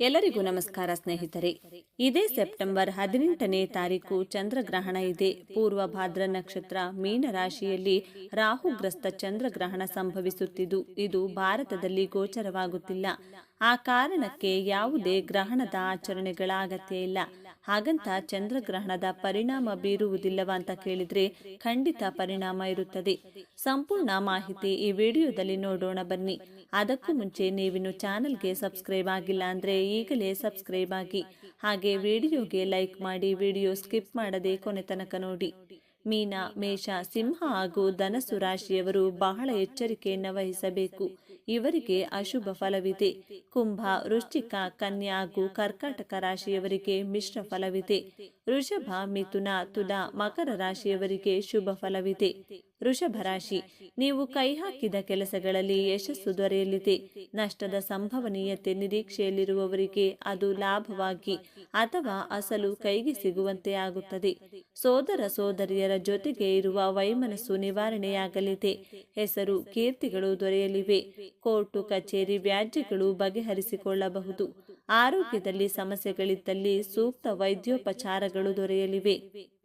ಎಲ್ಲರಿಗೂ ನಮಸ್ಕಾರ ಸ್ನೇಹಿತರೆ. ಇದೇ ಸೆಪ್ಟೆಂಬರ್ ಹದಿನೆಂಟನೇ ತಾರೀಕು ಚಂದ್ರಗ್ರಹಣ ಇದೆ. ಪೂರ್ವ ಭಾದ್ರ ನಕ್ಷತ್ರ ಮೀನ ರಾಶಿಯಲ್ಲಿ ರಾಹುಗ್ರಸ್ತ ಚಂದ್ರಗ್ರಹಣ ಸಂಭವಿಸುತ್ತಿದ್ದು, ಇದು ಭಾರತದಲ್ಲಿ ಗೋಚರವಾಗುತ್ತಿಲ್ಲ. ಆ ಕಾರಣಕ್ಕೆ ಯಾವುದೇ ಗ್ರಹಣದ ಆಚರಣೆಗಳ ಅಗತ್ಯ ಇಲ್ಲ. ಹಾಗಂತ ಚಂದ್ರಗ್ರಹಣದ ಪರಿಣಾಮ ಬೀರುವುದಿಲ್ಲವ ಅಂತ ಕೇಳಿದ್ರೆ ಖಂಡಿತ ಪರಿಣಾಮ ಇರುತ್ತದೆ. ಸಂಪೂರ್ಣ ಮಾಹಿತಿ ಈ ವಿಡಿಯೋದಲ್ಲಿ ನೋಡೋಣ ಬನ್ನಿ. ಅದಕ್ಕೂ ಮುಂಚೆ ನೀವಿನ್ನು ಚಾನಲ್ಗೆ ಸಬ್ಸ್ಕ್ರೈಬ್ ಆಗಿಲ್ಲ ಅಂದ್ರೆ ಈಗಲೇ ಸಬ್ಸ್ಕ್ರೈಬ್ ಆಗಿ. ಹಾಗೆ ವಿಡಿಯೋಗೆ ಲೈಕ್ ಮಾಡಿ ವಿಡಿಯೋ ಸ್ಕಿಪ್ ಮಾಡದೆ ಕೊನೆ ತನಕ ನೋಡಿ. ಮೀನ, ಮೇಷ, ಸಿಂಹ ಹಾಗೂ ಧನಸು ರಾಶಿಯವರು ಬಹಳ ಎಚ್ಚರಿಕೆಯನ್ನು ವಹಿಸಬೇಕು. ಇವರಿಗೆ ಅಶುಭ ಫಲವಿದೆ. ಕುಂಭ, ವೃಶ್ಚಿಕ, ಕನ್ಯಾ ಹಾಗೂ ಕರ್ಕಾಟಕ ರಾಶಿಯವರಿಗೆ ಮಿಶ್ರ ಫಲವಿದೆ. ವೃಷಭ, ಮಿಥುನ, ತುಲಾ ಮಕರ ರಾಶಿಯವರಿಗೆ ಶುಭ ಫಲವಿದೆ. ವೃಷಭ ರಾಶಿ ನೀವು ಕೈ ಹಾಕಿದ ಕೆಲಸಗಳಲ್ಲಿ ಯಶಸ್ಸು ದೊರೆಯಲಿದೆ. ನಷ್ಟದ ಸಂಭವನೀಯತೆ ನಿರೀಕ್ಷೆಯಲ್ಲಿರುವವರಿಗೆ ಅದು ಲಾಭವಾಗಿ ಅಥವಾ ಅಸಲು ಕೈಗೆ ಸಿಗುವಂತೆ ಆಗುತ್ತದೆ. ಸೋದರ ಸೋದರಿಯರ ಜೊತೆಗೆ ಇರುವ ವೈಮನಸ್ಸು ನಿವಾರಣೆಯಾಗಲಿದೆ. ಹೆಸರು, ಕೀರ್ತಿಗಳು ದೊರೆಯಲಿವೆ. ಕೋರ್ಟು, ಕಚೇರಿ ವ್ಯಾಜ್ಯಗಳು ಬಗೆಹರಿಸಿಕೊಳ್ಳಬಹುದು. ಆರೋಗ್ಯದಲ್ಲಿ ಸಮಸ್ಯೆಗಳಿದ್ದಲ್ಲಿ ಸೂಕ್ತ ವೈದ್ಯೋಪಚಾರಗಳು ದೊರೆಯಲಿವೆ.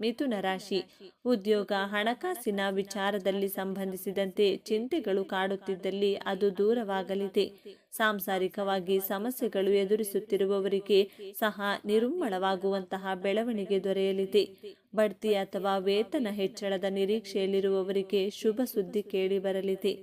ಮಿಥುನ ರಾಶಿ. ಉದ್ಯೋಗ, ಹಣಕಾಸಿನ ವಿಚಾರದಲ್ಲಿ ಸಂಬಂಧಿಸಿದಂತೆ ಚಿಂತೆಗಳು ಕಾಡುತ್ತಿದ್ದಲ್ಲಿ ಅದು ದೂರವಾಗಲಿದೆ. ಸಾಂಸಾರಿಕವಾಗಿ ಸಮಸ್ಯೆಗಳು ಎದುರಿಸುತ್ತಿರುವವರಿಗೆ ಸಹ ನಿರ್ಮಳವಾಗುವಂತಹ ಬೆಳವಣಿಗೆ ದೊರೆಯಲಿದೆ. ಬಡ್ತಿ ಅಥವಾ ವೇತನ ಹೆಚ್ಚಳದ ನಿರೀಕ್ಷೆಯಲ್ಲಿರುವವರಿಗೆ ಶುಭ ಸುದ್ದಿ ಕೇಳಿಬರಲಿದೆ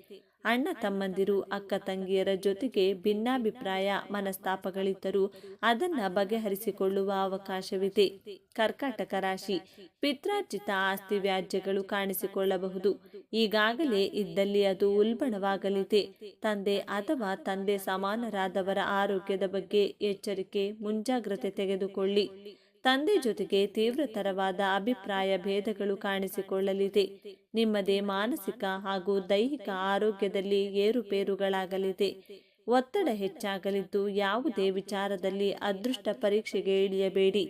ಅಣ್ಣ ತಮ್ಮಂದಿರು, ಅಕ್ಕ ತಂಗಿಯರ ಜೊತೆಗೆ ಭಿನ್ನಾಭಿಪ್ರಾಯ ಮನಸ್ತಾಪಗಳಿದ್ದರೂ ಅದನ್ನ ಬಗೆಹರಿಸಿಕೊಳ್ಳುವ ಅವಕಾಶವಿದೆ. ಕರ್ಕಾಟಕ ರಾಶಿ. ಪಿತ್ರಾರ್ಜಿತ ಆಸ್ತಿ ವ್ಯಾಜ್ಯಗಳು ಕಾಣಿಸಿಕೊಳ್ಳಬಹುದು. ಈಗಾಗಲೇ ಇದ್ದಲ್ಲಿ ಅದು ಉಲ್ಬಣವಾಗಲಿದೆ. ತಂದೆ ಅಥವಾ ತಂದೆ ಸಮಾನರಾದವರ ಆರೋಗ್ಯದ ಬಗ್ಗೆ ಎಚ್ಚರಿಕೆ, ಮುಂಜಾಗ್ರತೆ ತೆಗೆದುಕೊಳ್ಳಿ. ತಂದೆ ಜೊತೆಗೆ ತೀವ್ರತರವಾದ ಅಭಿಪ್ರಾಯ ಭೇದಗಳು ಕಾಣಿಸಿಕೊಳ್ಳಲಿದೆ. ನಿಮ್ಮದೇ ಮಾನಸಿಕ ಹಾಗೂ ದೈಹಿಕ ಆರೋಗ್ಯದಲ್ಲಿ ಏರುಪೇರುಗಳಾಗಲಿದೆ. ಒತ್ತಡ ಹೆಚ್ಚಾಗಲಿದ್ದು ಯಾವುದೇ ವಿಚಾರದಲ್ಲಿ ಅದೃಷ್ಟ ಪರೀಕ್ಷೆಗೆ ಇಳಿಯಬೇಡಿ.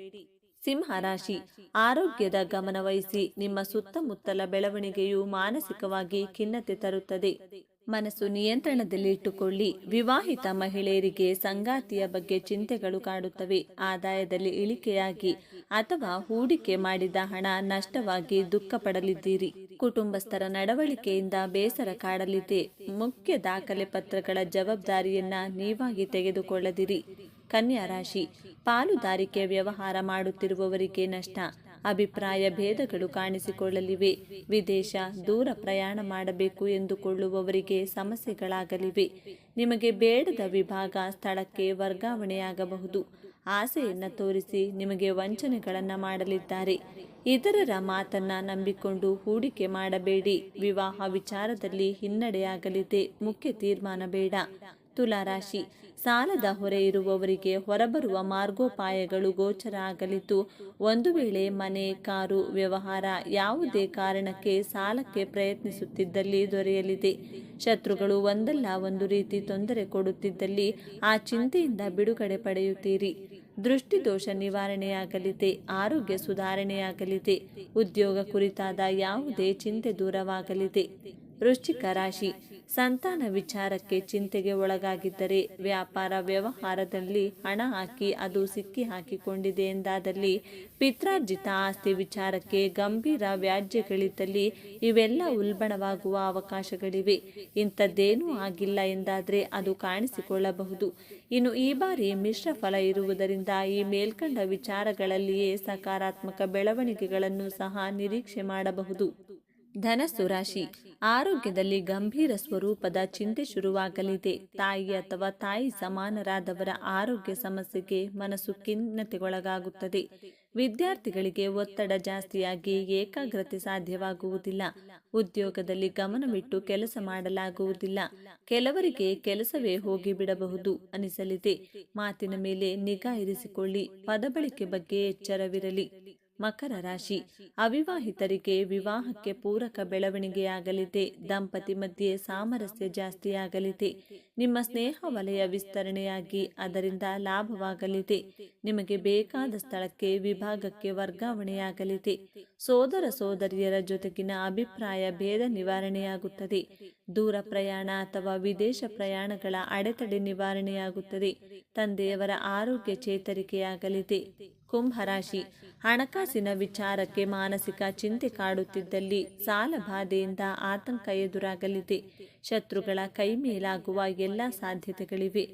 ಸಿಂಹ ರಾಶಿ ಆರೋಗ್ಯದ ಗಮನವಹಿಸಿ ನಿಮ್ಮ ಸುತ್ತಮುತ್ತಲ ಬೆಳವಣಿಗೆಯು ಮಾನಸಿಕವಾಗಿ ಖಿನ್ನತೆ ತರುತ್ತದೆ. ಮನಸ್ಸು ನಿಯಂತ್ರಣದಲ್ಲಿ ಇಟ್ಟುಕೊಳ್ಳಿ. ವಿವಾಹಿತ ಮಹಿಳೆಯರಿಗೆ ಸಂಗಾತಿಯ ಬಗ್ಗೆ ಚಿಂತೆಗಳು ಕಾಡುತ್ತವೆ. ಆದಾಯದಲ್ಲಿ ಇಳಿಕೆಯಾಗಿ ಅಥವಾ ಹೂಡಿಕೆ ಮಾಡಿದ ಹಣ ನಷ್ಟವಾಗಿ ದುಃಖ ಪಡಲಿದ್ದೀರಿ ಕುಟುಂಬಸ್ಥರ ನಡವಳಿಕೆಯಿಂದ ಬೇಸರ ಕಾಡಲಿದೆ. ಮುಖ್ಯ ದಾಖಲೆ ಪತ್ರಗಳ ಜವಾಬ್ದಾರಿಯನ್ನ ನೀವಾಗಿ ತೆಗೆದುಕೊಳ್ಳದಿರಿ. ಕನ್ಯಾ ರಾಶಿ. ಪಾಲುದಾರಿಕೆ ವ್ಯವಹಾರ ಮಾಡುತ್ತಿರುವವರಿಗೆ ನಷ್ಟ. ಅಭಿಪ್ರಾಯ ಭೇದಗಳು ಕಾಣಿಸಿಕೊಳ್ಳಲಿವೆ. ವಿದೇಶ ದೂರ ಪ್ರಯಾಣ ಮಾಡಬೇಕು ಎಂದುಕೊಳ್ಳುವವರಿಗೆ ಸಮಸ್ಯೆಗಳಾಗಲಿವೆ. ನಿಮಗೆ ಬೇಡದ ವಿಭಾಗ ಸ್ಥಳಕ್ಕೆ ವರ್ಗಾವಣೆಯಾಗಬಹುದು. ಆಸೆಯನ್ನು ತೋರಿಸಿ ನಿಮಗೆ ವಂಚನೆಗಳನ್ನು ಮಾಡಲಿದ್ದಾರೆ. ಇತರರ ಮಾತನ್ನ ನಂಬಿಕೊಂಡು ಹೂಡಿಕೆ ಮಾಡಬೇಡಿ. ವಿವಾಹ ವಿಚಾರದಲ್ಲಿ ಹಿನ್ನಡೆಯಾಗಲಿದೆ. ಮುಖ್ಯ ತೀರ್ಮಾನ ಬೇಡ. ತುಲಾರಾಶಿ. ಸಾಲದ ಹೊರೆ ಇರುವವರಿಗೆ ಹೊರಬರುವ ಮಾರ್ಗೋಪಾಯಗಳು ಗೋಚರ ಆಗಲಿದ್ದು, ಒಂದು ವೇಳೆ ಮನೆ, ಕಾರು, ವ್ಯವಹಾರ ಯಾವುದೇ ಕಾರಣಕ್ಕೆ ಸಾಲಕ್ಕೆ ಪ್ರಯತ್ನಿಸುತ್ತಿದ್ದಲ್ಲಿ ದೊರೆಯಲಿದೆ. ಶತ್ರುಗಳು ಒಂದಲ್ಲ ಒಂದು ರೀತಿ ತೊಂದರೆ ಕೊಡುತ್ತಿದ್ದಲ್ಲಿ ಆ ಚಿಂತೆಯಿಂದ ಬಿಡುಗಡೆ ಪಡೆಯುತ್ತೀರಿ. ದೃಷ್ಟಿದೋಷ ನಿವಾರಣೆಯಾಗಲಿದೆ, ಆರೋಗ್ಯ ಸುಧಾರಣೆಯಾಗಲಿದೆ, ಉದ್ಯೋಗ ಕುರಿತಾದ ಯಾವುದೇ ಚಿಂತೆ ದೂರವಾಗಲಿದೆ. ವೃಶ್ಚಿಕ ರಾಶಿ. ಸಂತಾನ ವಿಚಾರಕ್ಕೆ ಚಿಂತೆಗೆ ಒಳಗಾಗಿದ್ದರೆ ವ್ಯಾಪಾರ ವ್ಯವಹಾರದಲ್ಲಿ ಹಣ ಹಾಕಿ ಅದು ಸಿಕ್ಕಿ ಹಾಕಿಕೊಂಡಿದೆ ಎಂದಾದಲ್ಲಿ ಪಿತ್ರಾರ್ಜಿತ ಆಸ್ತಿ ವಿಚಾರಕ್ಕೆ ಗಂಭೀರ ವ್ಯಾಜ್ಯಗಳಿದ್ದಲ್ಲಿ ಇವೆಲ್ಲ ಉಲ್ಬಣವಾಗುವ ಅವಕಾಶಗಳಿವೆ. ಇಂಥದ್ದೇನೂ ಆಗಿಲ್ಲ ಎಂದಾದರೆ ಅದು ಕಾಣಿಸಿಕೊಳ್ಳಬಹುದು. ಇನ್ನು ಈ ಬಾರಿ ಮಿಶ್ರ ಫಲ ಇರುವುದರಿಂದ ಈ ಮೇಲ್ಕಂಡ ವಿಚಾರಗಳಲ್ಲಿಯೇ ಸಕಾರಾತ್ಮಕ ಬೆಳವಣಿಗೆಗಳನ್ನು ಸಹ ನಿರೀಕ್ಷೆ ಮಾಡಬಹುದು. ಧನಸ್ಸು ರಾಶಿ. ಆರೋಗ್ಯದಲ್ಲಿ ಗಂಭೀರ ಸ್ವರೂಪದ ಚಿಂತೆ ಶುರುವಾಗಲಿದೆ. ತಾಯಿ ಅಥವಾ ತಾಯಿ ಸಮಾನರಾದವರ ಆರೋಗ್ಯ ಸಮಸ್ಯೆಗೆ ಮನಸ್ಸು ಖಿನ್ನತೆಗೊಳಗಾಗುತ್ತದೆ. ವಿದ್ಯಾರ್ಥಿಗಳಿಗೆ ಒತ್ತಡ ಜಾಸ್ತಿಯಾಗಿ ಏಕಾಗ್ರತೆ ಸಾಧ್ಯವಾಗುವುದಿಲ್ಲ. ಉದ್ಯೋಗದಲ್ಲಿ ಗಮನವಿಟ್ಟು ಕೆಲಸ ಮಾಡಲಾಗುವುದಿಲ್ಲ. ಕೆಲವರಿಗೆ ಕೆಲಸವೇ ಹೋಗಿಬಿಡಬಹುದು ಅನಿಸಲಿದೆ. ಮಾತಿನ ಮೇಲೆ ನಿಗಾ ಇರಿಸಿಕೊಳ್ಳಿ. ಪದಬಳಿಕೆ ಬಗ್ಗೆ ಎಚ್ಚರವಿರಲಿ. ಮಕರ ರಾಶಿ. ಅವಿವಾಹಿತರಿಗೆ ವಿವಾಹಕ್ಕೆ ಪೂರಕ ಬೆಳವಣಿಗೆಯಾಗಲಿದೆ. ದಂಪತಿ ಮಧ್ಯೆ ಸಾಮರಸ್ಯ ಜಾಸ್ತಿಯಾಗಲಿದೆ. ನಿಮ್ಮ ಸ್ನೇಹ ವಲಯ ವಿಸ್ತರಣೆಯಾಗಿ ಅದರಿಂದ ಲಾಭವಾಗಲಿದೆ. ನಿಮಗೆ ಬೇಕಾದ ಸ್ಥಳಕ್ಕೆ ವಿಭಾಗಕ್ಕೆ ವರ್ಗಾವಣೆಯಾಗಲಿದೆ. ಸೋದರ ಸೋದರಿಯರ ಜೊತೆಗಿನ ಅಭಿಪ್ರಾಯ ಭೇದ ನಿವಾರಣೆಯಾಗುತ್ತದೆ. ದೂರ ಪ್ರಯಾಣ ಅಥವಾ ವಿದೇಶ ಪ್ರಯಾಣಗಳ ಅಡೆತಡೆ ನಿವಾರಣೆಯಾಗುತ್ತದೆ. ತಂದೆಯವರ ಆರೋಗ್ಯ ಚೇತರಿಕೆಯಾಗಲಿದೆ. ಕುಂಭರಾಶಿ. ಹಣಕಾಸಿನ ವಿಚಾರಕ್ಕೆ ಮಾನಸಿಕ ಚಿಂತೆ ಕಾಡುತ್ತಿದ್ದಲ್ಲಿ ಸಾಲ ಬಾಧೆಯಿಂದ ಆತಂಕ ಎದುರಾಗಲಿದೆ. ಶತ್ರುಗಳ ಕೈ ಮೇಲಾಗುವ ಎಲ್ಲ ಸಾಧ್ಯತೆಗಳಿವೆ.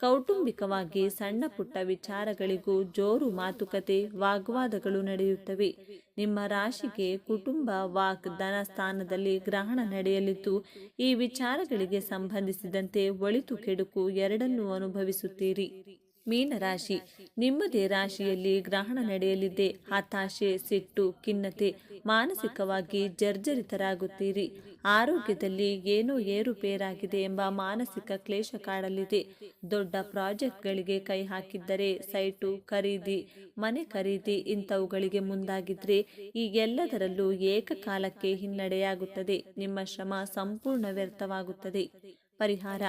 ಕೌಟುಂಬಿಕವಾಗಿ ಸಣ್ಣ ಪುಟ್ಟ ವಿಚಾರಗಳಿಗೂ ಜೋರು ಮಾತುಕತೆ, ವಾಗ್ವಾದಗಳು ನಡೆಯುತ್ತವೆ. ನಿಮ್ಮ ರಾಶಿಗೆ ಕುಟುಂಬ, ವಾಕ್, ಧನ ಸ್ಥಾನದಲ್ಲಿ ಗ್ರಹಣ ನಡೆಯಲಿದ್ದು, ಈ ವಿಚಾರಗಳಿಗೆ ಸಂಬಂಧಿಸಿದಂತೆ ಒಳಿತು ಕೆಡುಕು ಎರಡನ್ನೂ ಅನುಭವಿಸುತ್ತೀರಿ. ಮೀನರಾಶಿ. ನಿಮ್ಮದೇ ರಾಶಿಯಲ್ಲಿ ಗ್ರಹಣ ನಡೆಯಲಿದೆ. ಹತಾಶೆ, ಸಿಟ್ಟು, ಖಿನ್ನತೆ, ಮಾನಸಿಕವಾಗಿ ಜರ್ಜರಿತರಾಗುತ್ತೀರಿ. ಆರೋಗ್ಯದಲ್ಲಿ ಏನೋ ಏರುಪೇರಾಗಿದೆ ಎಂಬ ಮಾನಸಿಕ ಕ್ಲೇಶ ಕಾಡಲಿದೆ. ದೊಡ್ಡ ಪ್ರಾಜೆಕ್ಟ್ಗಳಿಗೆ ಕೈ ಹಾಕಿದ್ದರೆ ಸೈಟು, ಖರೀದಿ, ಮನೆ ಖರೀದಿ ಇಂಥವುಗಳಿಗೆ ಮುಂದಾಗಿದ್ರೆ ಈ ಎಲ್ಲದರಲ್ಲೂ ಏಕಕಾಲಕ್ಕೆ ಹಿನ್ನಡೆಯಾಗುತ್ತದೆ. ನಿಮ್ಮ ಶ್ರಮ ಸಂಪೂರ್ಣ ವ್ಯರ್ಥವಾಗುತ್ತದೆ. ಪರಿಹಾರ.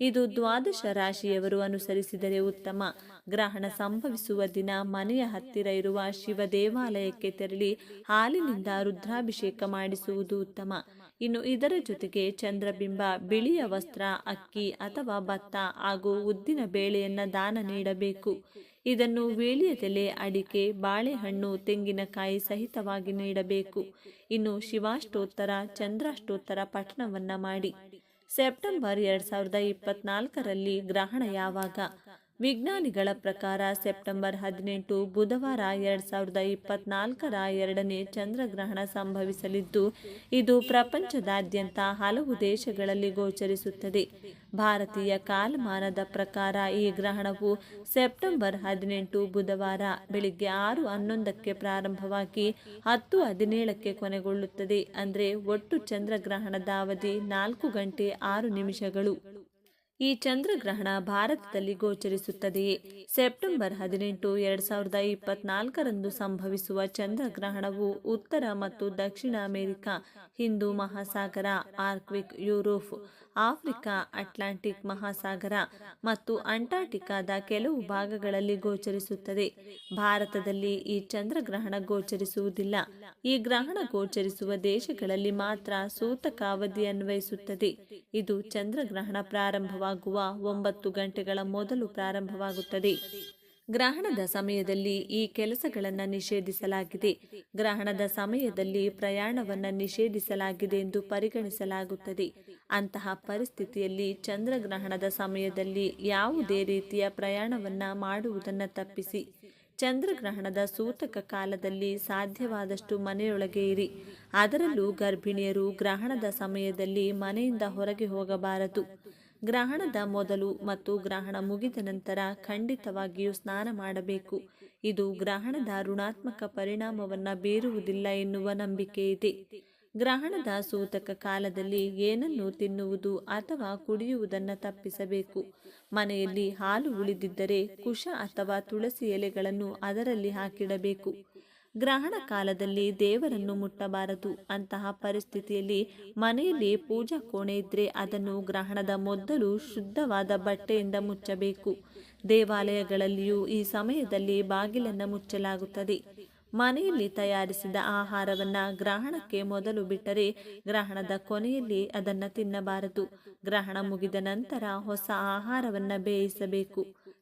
ಇದು ದ್ವಾದಶ ರಾಶಿಯವರು ಅನುಸರಿಸಿದರೆ ಉತ್ತಮ. ಗ್ರಹಣ ಸಂಭವಿಸುವ ದಿನ ಮನೆಯ ಹತ್ತಿರ ಇರುವ ಶಿವ ದೇವಾಲಯಕ್ಕೆ ತೆರಳಿ ಹಾಲಿನಿಂದ ರುದ್ರಾಭಿಷೇಕ ಮಾಡಿಸುವುದು ಉತ್ತಮ. ಇನ್ನು ಇದರ ಜೊತೆಗೆ ಚಂದ್ರಬಿಂಬ, ಬಿಳಿಯ ವಸ್ತ್ರ, ಅಕ್ಕಿ ಅಥವಾ ಭತ್ತ ಹಾಗೂ ಉದ್ದಿನ ಬೇಳೆಯನ್ನ ದಾನ ನೀಡಬೇಕು. ಇದನ್ನು ವೀಳ್ಯದೆಲೆ ಅಡಿಕೆ, ಬಾಳೆಹಣ್ಣು, ತೆಂಗಿನಕಾಯಿ ಸಹಿತವಾಗಿ ನೀಡಬೇಕು. ಇನ್ನು ಶಿವಾಷ್ಟೋತ್ತರ, ಚಂದ್ರಾಷ್ಟೋತ್ತರ ಪಠಣವನ್ನ ಮಾಡಿ. ಸೆಪ್ಟೆಂಬರ್ ಎರಡ್ ಸಾವಿರದ ಇಪ್ಪತ್ನಾಲ್ಕರಲ್ಲಿ ಗ್ರಹಣ ಯಾವಾಗ? ವಿಜ್ಞಾನಿಗಳ ಪ್ರಕಾರ ಸೆಪ್ಟೆಂಬರ್ ಹದಿನೆಂಟು ಬುಧವಾರ ಎರಡ್ ಸಾವಿರದ ಇಪ್ಪತ್ನಾಲ್ಕರ ಎರಡನೇ ಚಂದ್ರಗ್ರಹಣ ಸಂಭವಿಸಲಿದ್ದು, ಇದು ಪ್ರಪಂಚದಾದ್ಯಂತ ಹಲವು ದೇಶಗಳಲ್ಲಿ ಗೋಚರಿಸುತ್ತದೆ. ಭಾರತೀಯ ಕಾಲಮಾನದ ಪ್ರಕಾರ ಈ ಗ್ರಹಣವು ಸೆಪ್ಟೆಂಬರ್ ಹದಿನೆಂಟು ಬುಧವಾರ ಬೆಳಿಗ್ಗೆ ಆರು ಹನ್ನೊಂದಕ್ಕೆ ಪ್ರಾರಂಭವಾಗಿ ಹತ್ತು ಹದಿನೇಳಕ್ಕೆ ಕೊನೆಗೊಳ್ಳುತ್ತದೆ. ಅಂದರೆ ಒಟ್ಟು ಚಂದ್ರಗ್ರಹಣದ ಅವಧಿ ನಾಲ್ಕು ಗಂಟೆ ಆರು ನಿಮಿಷಗಳು. ಈ ಚಂದ್ರಗ್ರಹಣ ಭಾರತದಲ್ಲಿ ಗೋಚರಿಸುತ್ತದೆಯೇ ಸೆಪ್ಟೆಂಬರ್ ಹದಿನೆಂಟು, ಎರಡ್ ಸಾವಿರದ ಇಪ್ಪತ್ನಾಲ್ಕರಂದು ಸಂಭವಿಸುವ ಚಂದ್ರಗ್ರಹಣವು ಉತ್ತರ ಮತ್ತು ದಕ್ಷಿಣ ಅಮೆರಿಕ, ಹಿಂದೂ ಮಹಾಸಾಗರ ಆರ್ಕ್ವಿಕ್ ಯುರೋಪ್ ಆಫ್ರಿಕಾ, ಅಟ್ಲಾಂಟಿಕ್ ಮಹಾಸಾಗರ ಮತ್ತು ಅಂಟಾರ್ಟಿಕಾದ ಕೆಲವು ಭಾಗಗಳಲ್ಲಿ ಗೋಚರಿಸುತ್ತದೆ. ಭಾರತದಲ್ಲಿ ಈ ಚಂದ್ರಗ್ರಹಣ ಗೋಚರಿಸುವುದಿಲ್ಲ. ಈ ಗ್ರಹಣ ಗೋಚರಿಸುವ ದೇಶಗಳಲ್ಲಿ ಮಾತ್ರ ಸೂತಕ ಅವಧಿ ಅನ್ವಯಿಸುತ್ತದೆ. ಇದು ಚಂದ್ರಗ್ರಹಣ ಪ್ರಾರಂಭವಾಗುವ ಒಂಬತ್ತು ಗಂಟೆಗಳ ಮೊದಲು ಪ್ರಾರಂಭವಾಗುತ್ತದೆ. ಗ್ರಹಣದ ಸಮಯದಲ್ಲಿ ಈ ಕೆಲಸಗಳನ್ನು ನಿಷೇಧಿಸಲಾಗಿದೆ. ಗ್ರಹಣದ ಸಮಯದಲ್ಲಿ ಪ್ರಯಾಣವನ್ನು ನಿಷೇಧಿಸಲಾಗಿದೆ ಎಂದು ಪರಿಗಣಿಸಲಾಗುತ್ತದೆ. ಅಂತಹ ಪರಿಸ್ಥಿತಿಯಲ್ಲಿ ಚಂದ್ರಗ್ರಹಣದ ಸಮಯದಲ್ಲಿ ಯಾವುದೇ ರೀತಿಯ ಪ್ರಯಾಣವನ್ನು ಮಾಡುವುದನ್ನು ತಪ್ಪಿಸಿ. ಚಂದ್ರಗ್ರಹಣದ ಸೂತಕ ಕಾಲದಲ್ಲಿ ಸಾಧ್ಯವಾದಷ್ಟು ಮನೆಯೊಳಗೆ ಇರಿ. ಅದರಲ್ಲೂ ಗರ್ಭಿಣಿಯರು ಗ್ರಹಣದ ಸಮಯದಲ್ಲಿ ಮನೆಯಿಂದ ಹೊರಗೆ ಹೋಗಬಾರದು. ಗ್ರಹಣದ ಮೊದಲು ಮತ್ತು ಗ್ರಹಣ ಮುಗಿದ ನಂತರ ಖಂಡಿತವಾಗಿಯೂ ಸ್ನಾನ ಮಾಡಬೇಕು. ಇದು ಗ್ರಹಣದ ಋಣಾತ್ಮಕ ಪರಿಣಾಮವನ್ನು ಬೀರುವುದಿಲ್ಲ ಎನ್ನುವ ನಂಬಿಕೆ ಇದೆ. ಗ್ರಹಣದ ಸೂತಕ ಕಾಲದಲ್ಲಿ ಏನನ್ನು ತಿನ್ನುವುದು ಅಥವಾ ಕುಡಿಯುವುದನ್ನು ತಪ್ಪಿಸಬೇಕು. ಮನೆಯಲ್ಲಿ ಹಾಲು ಉಳಿದಿದ್ದರೆ ಕುಶ ಅಥವಾ ತುಳಸಿ ಎಲೆಗಳನ್ನು ಅದರಲ್ಲಿ ಹಾಕಿಡಬೇಕು. ಗ್ರಹಣ ಕಾಲದಲ್ಲಿ ದೇವರನ್ನು ಮುಟ್ಟಬಾರದು. ಅಂತಹ ಪರಿಸ್ಥಿತಿಯಲ್ಲಿ ಮನೆಯಲ್ಲಿ ಪೂಜಾ ಕೋಣೆ ಇದ್ರೆ ಅದನ್ನು ಗ್ರಹಣದ ಮೊದಲು ಶುದ್ಧವಾದ ಬಟ್ಟೆಯಿಂದ ಮುಚ್ಚಬೇಕು. ದೇವಾಲಯಗಳಲ್ಲಿಯೂ ಈ ಸಮಯದಲ್ಲಿ ಬಾಗಿಲನ್ನು ಮುಚ್ಚಲಾಗುತ್ತದೆ. ಮನೆಯಲ್ಲಿ ತಯಾರಿಸಿದ ಆಹಾರವನ್ನ ಗ್ರಹಣಕ್ಕೆ ಮೊದಲು ಬಿಟ್ಟರೆ ಗ್ರಹಣದ ಕೊನೆಯಲ್ಲಿ ಅದನ್ನು ತಿನ್ನಬಾರದು. ಗ್ರಹಣ ಮುಗಿದ ನಂತರ ಹೊಸ ಆಹಾರವನ್ನ ಬೇಯಿಸಬೇಕು.